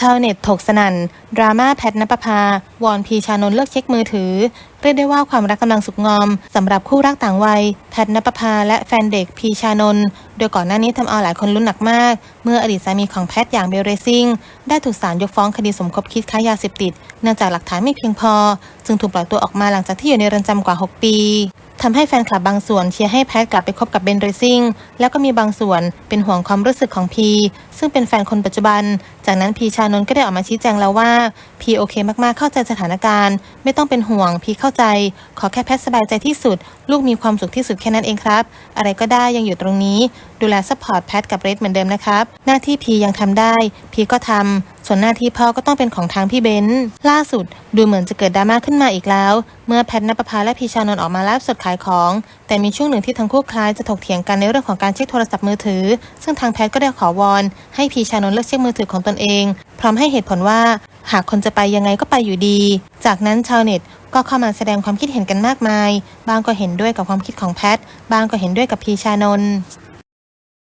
ชาวเน็ตถกสนั่นดราม่าแพทนปภาวอนพีชานนเลิกเช็คมือถือ เรียกได้ว่าความรักกำลังสุกงอมสำหรับคู่รักต่างวัย แพทนปภาและแฟนเด็กพีชานนโดยก่อนหน้านี้ทำเอาหลายคนลุ้นหนักมาก เมื่ออดีตสามีของแพทอย่างเบลเรซิ่งได้ถูกศาลยกฟ้องคดีสมคบคิดค้ายาเสพติด เนื่องจากหลักฐานไม่เพียงพอ จึงถูกปล่อยตัวออกมาหลังจากที่อยู่ในเรือนจำกว่า 6 ปี ทำให้แฟนคลับบางส่วนเชียร์ให้แพทกลับไปคบกับเบนเรซิ่งแล้วก็มีบางส่วนเป็นห่วงความรู้สึกของพีซึ่งเป็นแฟนคนปัจจุบัน จากนั้นพีชานนท์ก็ได้ออกมาชี้แจงแล้วว่าพีโอเคมากๆเข้าใจสถานการณ์ ไม่ต้องเป็นห่วงพีเข้าใจ ขอแค่แพทสบายใจที่สุด ลูกมีความสุขที่สุดแค่นั้นเองครับ อะไรก็ได้ยังอยู่ตรงนี้ ดูแลซัพพอร์ตแพทกับเรดเหมือนเดิมนะครับหน้าที่พียังทำได้พีก็ทำส่วนหน้าที่พ่อก็ต้องเป็นของทางพี่เบนซ์ล่าสุด ดูเหมือนจะเกิดดราม่าขึ้นมาอีกแล้ว เมื่อแพทนปภาและพีชานนท์ออกมาไลฟ์สดขายของ แต่มีช่วงหนึ่งที่ทั้งคู่คล้ายจะถกเถียงกันในเรื่องของการเช็คโทรศัพท์มือถือ ซึ่งทางแพทก็ได้ขอวอน ให้พีชานนท์เลิกเช็คมือถือของตนเอง พร้อมให้เหตุผลว่า หากคนจะไปยังไงก็ไปอยู่ดี จากนั้นชาวเน็ตก็เข้ามาแสดงความคิดเห็นกันมากมาย บางก็เห็นด้วยกับความคิดของแพท บางก็เห็นด้วยกับพีชานนท์